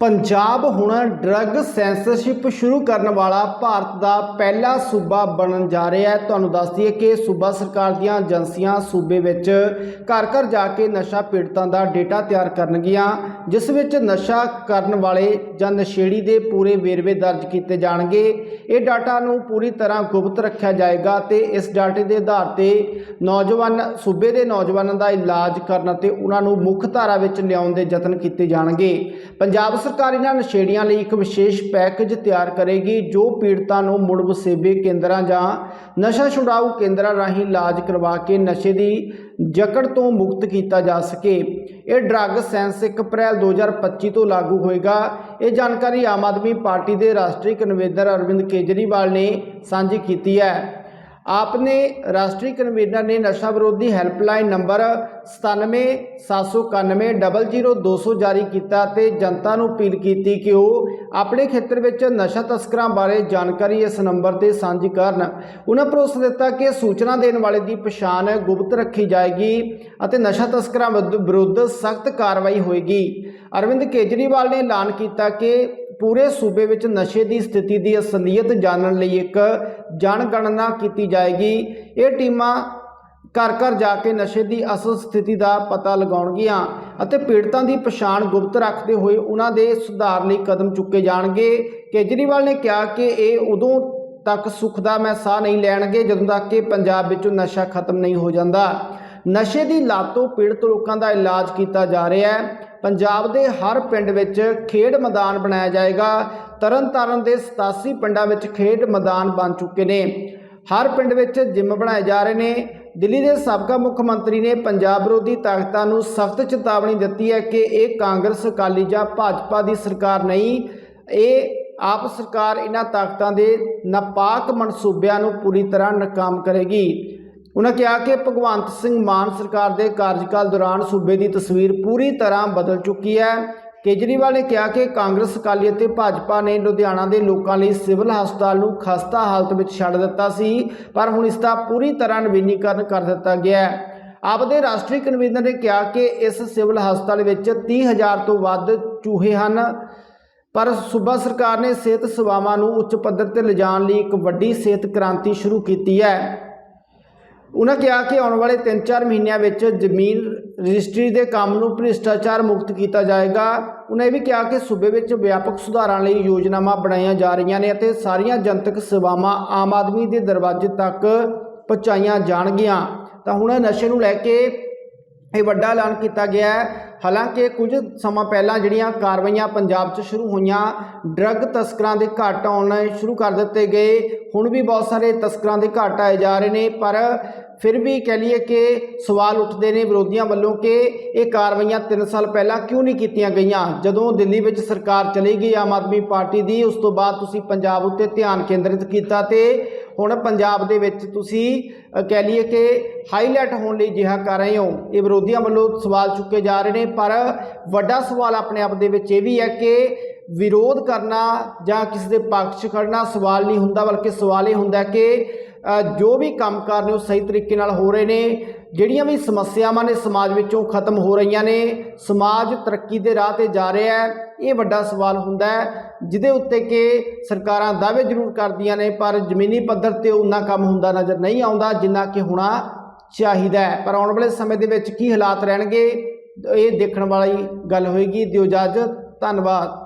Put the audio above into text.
ਪੰਜਾਬ ਹੁਣ drug censorship ਸ਼ੁਰੂ ਕਰਨ ਵਾਲਾ ਭਾਰਤ ਦਾ ਪਹਿਲਾ ਸੂਬਾ ਬਣਨ ਜਾ ਰਿਹਾ ਹੈ। ਤੁਹਾਨੂੰ ਦੱਸ ਦਈਏ ਕਿ ਸੂਬਾ ਸਰਕਾਰ ਦੀਆਂ ਏਜੰਸੀਆਂ ਸੂਬੇ ਵਿੱਚ ਘਰ ਘਰ ਜਾ ਕੇ ਨਸ਼ਾ ਪੀੜਤਾਂ ਦਾ ਡੇਟਾ ਤਿਆਰ ਕਰਨਗੀਆਂ, ਜਿਸ ਵਿੱਚ ਨਸ਼ਾ ਕਰਨ ਵਾਲੇ ਜਾਂ ਨਸ਼ੇੜੀ ਦੇ ਪੂਰੇ ਵੇਰਵੇ ਦਰਜ ਕੀਤੇ ਜਾਣਗੇ। ਇਹ ਡਾਟਾ ਨੂੰ ਪੂਰੀ ਤਰ੍ਹਾਂ ਗੁਪਤ ਰੱਖਿਆ ਜਾਏਗਾ ਤੇ ਇਸ ਡਾਟੇ ਦੇ ਆਧਾਰ ਤੇ ਨੌਜਵਾਨ, ਸੂਬੇ ਦੇ ਨੌਜਵਾਨਾਂ ਦਾ ਇਲਾਜ ਕਰਨ ਅਤੇ ਉਹਨਾਂ ਨੂੰ ਮੁੱਖ ਧਾਰਾ ਵਿੱਚ ਲਿਆਉਣ ਦੇ ਯਤਨ ਕੀਤੇ ਜਾਣਗੇ। ਪੰਜਾਬ ਸਰਕਾਰ ਇਹਨਾਂ ਨਸ਼ੇੜੀਆਂ ਲਈ ਇੱਕ ਵਿਸ਼ੇਸ਼ ਪੈਕੇਜ ਤਿਆਰ ਕਰੇਗੀ, ਜੋ ਪੀੜਤਾਂ ਨੂੰ ਮੁੜ ਵਸੇਬੇ ਕੇਂਦਰਾਂ ਜਾਂ ਨਸ਼ਾ ਛੁਡਾਊ ਕੇਂਦਰਾਂ ਰਾਹੀਂ ਇਲਾਜ ਕਰਵਾ ਕੇ ਨਸ਼ੇ ਦੀ ਜਕੜ ਤੋਂ ਮੁਕਤ ਕੀਤਾ ਜਾ ਸਕੇ। ਇਹ ਡਰੱਗ ਸੈਂਸ 1 ਅਪ੍ਰੈਲ 2025 ਤੋਂ ਲਾਗੂ ਹੋਏਗਾ। ਇਹ ਜਾਣਕਾਰੀ ਆਮ ਆਦਮੀ ਪਾਰਟੀ ਦੇ ਰਾਸ਼ਟਰੀ ਕਨਵੀਨਰ ਅਰਵਿੰਦ ਕੇਜਰੀਵਾਲ ਨੇ ਸਾਂਝੀ ਕੀਤੀ ਹੈ। ਆਪ ਨੇ ਰਾਸ਼ਟਰੀ ਕਨਵੀਨਰ ਨੇ ਨਸ਼ਾ ਵਿਰੋਧੀ ਹੈਲਪਲਾਈਨ ਨੰਬਰ 9779100200 ਜਾਰੀ ਕੀਤਾ ਤੇ ਜਨਤਾ ਨੂੰ ਅਪੀਲ ਕੀਤੀ ਕਿ ਉਹ ਆਪਣੇ ਖੇਤਰ ਵਿੱਚ ਨਸ਼ਾ ਤਸਕਰਾਂ ਬਾਰੇ ਜਾਣਕਾਰੀ ਇਸ ਨੰਬਰ ਤੇ ਸਾਂਝੀ ਕਰਨ। ਉਹਨਾਂ ਭਰੋਸਾ ਦਿੱਤਾ ਕਿ ਸੂਚਨਾ ਦੇਣ ਵਾਲੇ ਦੀ ਪਛਾਣ ਗੁਪਤ ਰੱਖੀ ਜਾਏਗੀ ਅਤੇ ਨਸ਼ਾ ਤਸਕਰਾਂ ਵਿਰੁੱਧ- ਵਿਰੁੱਧ ਸਖਤ ਕਾਰਵਾਈ ਹੋਏਗੀ। ਅਰਵਿੰਦ ਕੇਜਰੀਵਾਲ ਨੇ ਐਲਾਨ ਕੀਤਾ ਕਿ ਪੂਰੇ ਸੂਬੇ ਵਿੱਚ ਨਸ਼ੇ ਦੀ ਸਥਿਤੀ ਦੀ ਅਸਲੀਅਤ ਜਾਣਨ ਲਈ ਇੱਕ ਜਨਗਣਨਾ ਕੀਤੀ ਜਾਏਗੀ। ਇਹ ਟੀਮਾਂ ਘਰ ਘਰ ਜਾ ਕੇ ਨਸ਼ੇ ਦੀ ਅਸਲ ਸਥਿਤੀ ਦਾ ਪਤਾ ਲਗਾਉਣਗੀਆਂ ਅਤੇ ਪੀੜਤਾਂ ਦੀ ਪਛਾਣ ਗੁਪਤ ਰੱਖਦੇ ਹੋਏ ਉਹਨਾਂ ਦੇ ਸੁਧਾਰ ਲਈ ਕਦਮ ਚੁੱਕੇ ਜਾਣਗੇ। ਕੇਜਰੀਵਾਲ ਨੇ ਕਿਹਾ ਕਿ ਇਹ ਉਦੋਂ ਤੱਕ ਸੁੱਖ ਦਾ ਮੈਂ ਸਾਹ ਨਹੀਂ ਲੈਣਗੇ ਜਦੋਂ ਤੱਕ ਕਿ ਪੰਜਾਬ ਵਿੱਚੋਂ ਨਸ਼ਾ ਖਤਮ ਨਹੀਂ ਹੋ ਜਾਂਦਾ। ਨਸ਼ੇ ਦੀ ਲਾਤ ਤੋਂ ਪੀੜਤ ਲੋਕਾਂ ਦਾ ਇਲਾਜ ਕੀਤਾ ਜਾ ਰਿਹਾ ਹੈ। ਪੰਜਾਬ ਦੇ ਹਰ ਪਿੰਡ ਵਿੱਚ ਖੇਡ ਮੈਦਾਨ ਬਣਾਇਆ ਜਾਏਗਾ। ਤਰਨਤਾਰਨ ਦੇ 87 ਪਿੰਡਾਂ ਵਿੱਚ ਖੇਡ ਮੈਦਾਨ ਬਣ ਚੁੱਕੇ ਨੇ। ਹਰ ਪਿੰਡ ਵਿੱਚ ਜਿਮ ਬਣਾਏ ਜਾ ਰਹੇ ਨੇ। ਦਿੱਲੀ ਦੇ ਸਾਬਕਾ ਮੁੱਖ ਮੰਤਰੀ ਨੇ ਪੰਜਾਬ ਵਿਰੋਧੀ ਤਾਕਤਾਂ ਨੂੰ ਸਖਤ ਚੇਤਾਵਨੀ ਦਿੱਤੀ ਹੈ ਕਿ ਇਹ ਕਾਂਗਰਸ, ਅਕਾਲੀ ਜਾਂ ਭਾਜਪਾ ਦੀ ਸਰਕਾਰ ਨਹੀਂ, ਇਹ ਆਪ ਸਰਕਾਰ ਇਹਨਾਂ ਤਾਕਤਾਂ ਦੇ ਨਾਪਾਕ ਮਨਸੂਬਿਆਂ ਨੂੰ ਪੂਰੀ ਤਰ੍ਹਾਂ ਨਾਕਾਮ ਕਰੇਗੀ। ਉਹਨਾਂ ਕਿਹਾ ਕਿ ਭਗਵੰਤ ਸਿੰਘ ਮਾਨ ਸਰਕਾਰ ਦੇ ਕਾਰਜਕਾਲ ਦੌਰਾਨ ਸੂਬੇ ਦੀ ਤਸਵੀਰ ਪੂਰੀ ਤਰ੍ਹਾਂ ਬਦਲ ਚੁੱਕੀ ਹੈ। ਕੇਜਰੀਵਾਲ ਨੇ ਕਿਹਾ ਕਿ ਕਾਂਗਰਸ, ਅਕਾਲੀ ਅਤੇ ਭਾਜਪਾ ਨੇ ਲੁਧਿਆਣਾ ਦੇ ਲੋਕਾਂ ਲਈ ਸਿਵਲ ਹਸਪਤਾਲ ਨੂੰ ਖਸਤਾ ਹਾਲਤ ਵਿੱਚ ਛੱਡ ਦਿੱਤਾ ਸੀ, ਪਰ ਹੁਣ ਇਸ ਦਾ ਪੂਰੀ ਤਰ੍ਹਾਂ ਨਵੀਨੀਕਰਨ ਕਰ ਦਿੱਤਾ ਗਿਆ ਹੈ। ਆਪ ਰਾਸ਼ਟਰੀ ਕਨਵੀਨਰ ਨੇ ਕਿਹਾ ਕਿ ਇਸ ਸਿਵਲ ਹਸਪਤਾਲ ਵਿੱਚ 30000 ਤੋਂ ਵੱਧ ਚੂਹੇ ਹਨ, ਪਰ ਸੂਬਾ ਸਰਕਾਰ ਨੇ ਸਿਹਤ ਸੇਵਾਵਾਂ ਨੂੰ ਉੱਚ ਪੱਧਰ ਤੇ ਲਿਜਾਣ ਲਈ ਇੱਕ ਵੱਡੀ ਸਿਹਤ ਕ੍ਰਾਂਤੀ ਸ਼ੁਰੂ ਕੀਤੀ ਹੈ। ਉਹਨਾਂ ਕਿਹਾ ਕਿ ਆਉਣ ਵਾਲੇ 3-4 ਮਹੀਨਿਆਂ ਵਿੱਚ ਜ਼ਮੀਨ ਰਜਿਸਟਰੀ ਦੇ ਕੰਮ ਨੂੰ ਭ੍ਰਿਸ਼ਟਾਚਾਰ ਮੁਕਤ ਕੀਤਾ ਜਾਏਗਾ। ਉਹਨਾਂ ਇਹ ਵੀ ਕਿਹਾ ਕਿ ਸੂਬੇ ਵਿੱਚ ਵਿਆਪਕ ਸੁਧਾਰਾਂ ਲਈ ਯੋਜਨਾਵਾਂ ਬਣਾਈਆਂ ਜਾ ਰਹੀਆਂ ਨੇ ਅਤੇ ਸਾਰੀਆਂ ਜਨਤਕ ਸੇਵਾਵਾਂ ਆਮ ਆਦਮੀ ਦੇ ਦਰਵਾਜ਼ੇ ਤੱਕ ਪਹੁੰਚਾਈਆਂ ਜਾਣਗੀਆਂ। ਤਾਂ ਹੁਣ ਨਸ਼ੇ ਨੂੰ ਲੈ ਕੇ ਇਹ ਵੱਡਾ ਐਲਾਨ ਕੀਤਾ ਗਿਆ ਹੈ। ਹਾਲਾਂਕਿ ਕੁਝ ਸਮਾਂ ਪਹਿਲਾਂ ਜਿਹੜੀਆਂ ਕਾਰਵਾਈਆਂ ਪੰਜਾਬ 'ਚ ਸ਼ੁਰੂ ਹੋਈਆਂ, ਡਰੱਗ ਤਸਕਰਾਂ ਦੇ ਘਾਟ ਆਉਣੇ ਸ਼ੁਰੂ ਕਰ ਦਿੱਤੇ ਗਏ। ਹੁਣ ਵੀ ਬਹੁਤ ਸਾਰੇ ਤਸਕਰਾਂ ਦੇ ਘਾਟ ਆਏ ਜਾ ਰਹੇ ਨੇ, ਪਰ ਫਿਰ ਵੀ ਕਹਿ ਲਈਏ ਕਿ ਸਵਾਲ ਉੱਠਦੇ ਨੇ ਵਿਰੋਧੀਆਂ ਵੱਲੋਂ ਕਿ ਇਹ ਕਾਰਵਾਈਆਂ 3 ਸਾਲ ਪਹਿਲਾਂ ਕਿਉਂ ਨਹੀਂ ਕੀਤੀਆਂ ਗਈਆਂ? ਜਦੋਂ ਦਿੱਲੀ ਵਿੱਚ ਸਰਕਾਰ ਚਲੀ ਗਈ ਆਮ ਆਦਮੀ ਪਾਰਟੀ ਦੀ, ਉਸ ਤੋਂ ਬਾਅਦ ਤੁਸੀਂ ਪੰਜਾਬ ਉੱਤੇ ਧਿਆਨ ਕੇਂਦਰਿਤ ਕੀਤਾ ਤੇ ਹੁਣ ਪੰਜਾਬ ਦੇ ਵਿੱਚ ਤੁਸੀਂ ਕਹਿ ਲਈਏ ਕਿ ਹਾਈਲਾਈਟ ਹੋਣ ਲਈ ਜਿਹਾ ਕਰ ਰਹੇ ਹੋ। ਇਹ ਵਿਰੋਧੀਆਂ ਵੱਲੋਂ ਸਵਾਲ ਚੁੱਕੇ ਜਾ ਰਹੇ ਨੇ, ਪਰ ਵੱਡਾ ਸਵਾਲ ਆਪਣੇ ਆਪ ਦੇ ਵਿੱਚ ਇਹ ਵੀ ਹੈ ਕਿ ਵਿਰੋਧ ਕਰਨਾ ਜਾਂ ਕਿਸੇ ਦੇ ਪੱਖ 'ਚ ਖੜਨਾ ਸਵਾਲ ਨਹੀਂ ਹੁੰਦਾ, ਬਲਕਿ ਸਵਾਲ ਇਹ ਹੁੰਦਾ ਕਿ ਜੋ ਵੀ ਕੰਮ ਕੰਮਕਾਰ ਨੇ ਉਹ ਸਹੀ ਤਰੀਕੇ ਨਾਲ ਹੋ ਰਹੇ ਨੇ ਜਿਹੜੀਆਂ ਵੀ ਸਮੱਸਿਆਵਾਂ ਨੇ ਸਮਾਜ ਵਿੱਚੋਂ ਖਤਮ ਹੋ ਰਹੀਆਂ ਨੇ, ਸਮਾਜ ਤਰੱਕੀ ਦੇ ਰਾਹ ਤੇ ਜਾ ਰਿਹਾ ਹੈ, ਇਹ ਵੱਡਾ ਸਵਾਲ ਹੁੰਦਾ ਹੈ, ਜਿਹਦੇ ਉੱਤੇ ਕਿ ਸਰਕਾਰਾਂ ਦਾਅਵੇ ਜ਼ਰੂਰ ਕਰਦੀਆਂ ਨੇ, ਪਰ ਜ਼ਮੀਨੀ ਪੱਧਰ ਤੇ ਉਨਾ ਕੰਮ ਹੁੰਦਾ ਨਜ਼ਰ ਨਹੀਂ ਆਉਂਦਾ ਜਿੰਨਾ ਕਿ ਹੋਣਾ ਚਾਹੀਦਾ ਹੈ। ਪਰ ਆਉਣ ਵਾਲੇ ਸਮੇਂ ਦੇ ਵਿੱਚ ਕੀ ਹਾਲਾਤ ਰਹਿਣਗੇ, ਇਹ ਦੇਖਣ ਵਾਲੀ ਗੱਲ ਹੋਏਗੀ। ਦਿਓ ਇਜਾਜ਼ਤ, ਧੰਨਵਾਦ।